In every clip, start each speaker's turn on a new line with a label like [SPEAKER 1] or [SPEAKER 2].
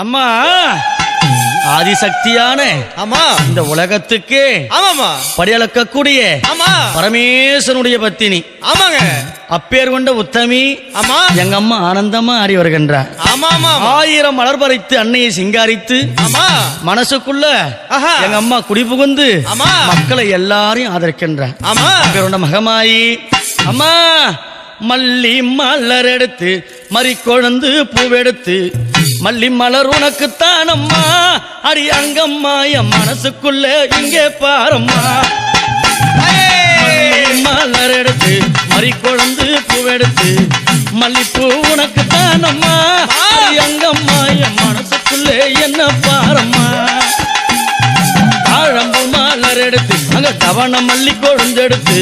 [SPEAKER 1] அம்மா ஆதிசக்தியான
[SPEAKER 2] ஆமா.
[SPEAKER 1] இந்த உலகத்துக்கு
[SPEAKER 2] ஆமாமா
[SPEAKER 1] படியளக்கக்கூடிய
[SPEAKER 2] ஆமா.
[SPEAKER 1] பரமேஸ்வரனுடைய பத்தினி.
[SPEAKER 2] ஆமாங்க.
[SPEAKER 1] அப்பேர் கொண்ட உத்தமி
[SPEAKER 2] ஆமா.
[SPEAKER 1] எங்க அம்மா ஆனந்தமா ஆடி வருகின்றார். ஆயிரம் மலர் பறித்து அன்னையை சிங்காரித்து
[SPEAKER 2] ஆமா.
[SPEAKER 1] மனசுக்குள்ள. எங்க அம்மா குடி புகுந்து
[SPEAKER 2] ஆமா.
[SPEAKER 1] மக்களை எல்லாரையும் ஆதரிக்கின்றார்.
[SPEAKER 2] ஆமா.
[SPEAKER 1] பேருண்ட மகமாயி அம்மா மல்லி மலர் எடுத்து மறி கொழுந்து பூவெடுத்து மல்லி மலர் உனக்குத்தான் அம்மா அடி அங்கம்மா என் மனசுக்குள்ள இங்கே பாரம்மா. மலர் எடுத்து மறி கொழுந்து பூவெடுத்து மல்லிப்பூ உனக்குத்தான் அம்மா அடி அங்கம்மா என் மனசுக்குள்ள என்ன பாரம்மா? தாழம்பு மலர் எடுத்து அங்க தவண மல்லி கொழுந்தெடுத்து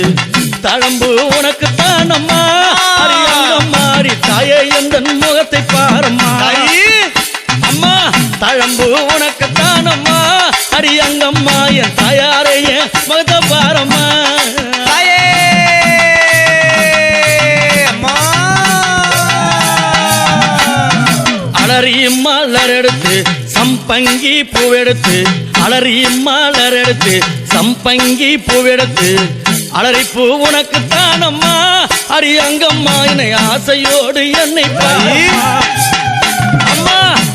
[SPEAKER 1] தழம்பு உனக்குத்தானம்மா? மாறி தாயே எந்த முகத்தை பாரம்மா? தழம்பு உனக்கு தானம்மா அடி அங்கம்மா என் தாயாரைய முகத்தை பாரம்மா
[SPEAKER 2] தாயே! அம்மா!
[SPEAKER 1] அலறி மலர் எடுத்து சம்பங்கி பூவெடுத்து அலறி மலர் எடுத்து சம்பங்கி பூவெடுத்து அலறி பூ உனக்கு தானம்மா அடி அங்கம்மா என்னை ஆசையோடு என்னை பாரம்மா.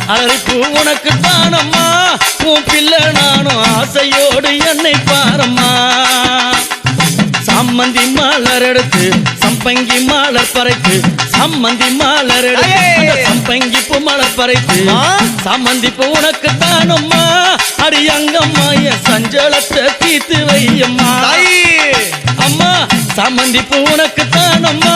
[SPEAKER 1] பூ உனக்கு தானம்மா? உன் பிள்ளை நானும் ஆசையோடு என்னை பாரம்மா. சம்மந்தி மலர் எடுத்து சம்பங்கி மலர் பறைத்து சம்மந்தி மலர் எடுத்து சம்பங்கி பூ மலர் பறைத்து? சம்மந்தி பூ உனக்கு தானம்மா. அடி அங்கம்மா என் சஞ்சலத்தை தீத்து வையம்மா. அம்மா சம்மந்தி பூ உனக்கு தானம்மா.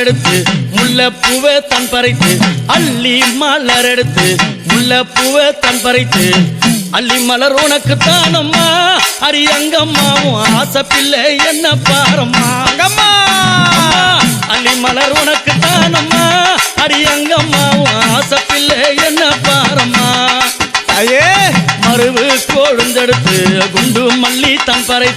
[SPEAKER 1] மலர் எடுத்து முல்லைப்பூவை தன் பறித்து அள்ளி மலர் எடுத்து முல்லைப்பூவை தன் பறித்து. அள்ளி மலர் உனக்கு தானம்மா அடி அங்கம்மாவும் ஆசை பிள்ளை என்ன பாரம்மா?
[SPEAKER 2] அங்கம்மா!
[SPEAKER 1] அள்ளி மலர் உனக்கு தானம்மா அடி அங்கம்மாவும் ஆசை பிள்ளை என்ன பாரம்மா?
[SPEAKER 2] தாயே!
[SPEAKER 1] மருவு கொழுந்தெடுத்து குண்டு மல்லி தன் பறை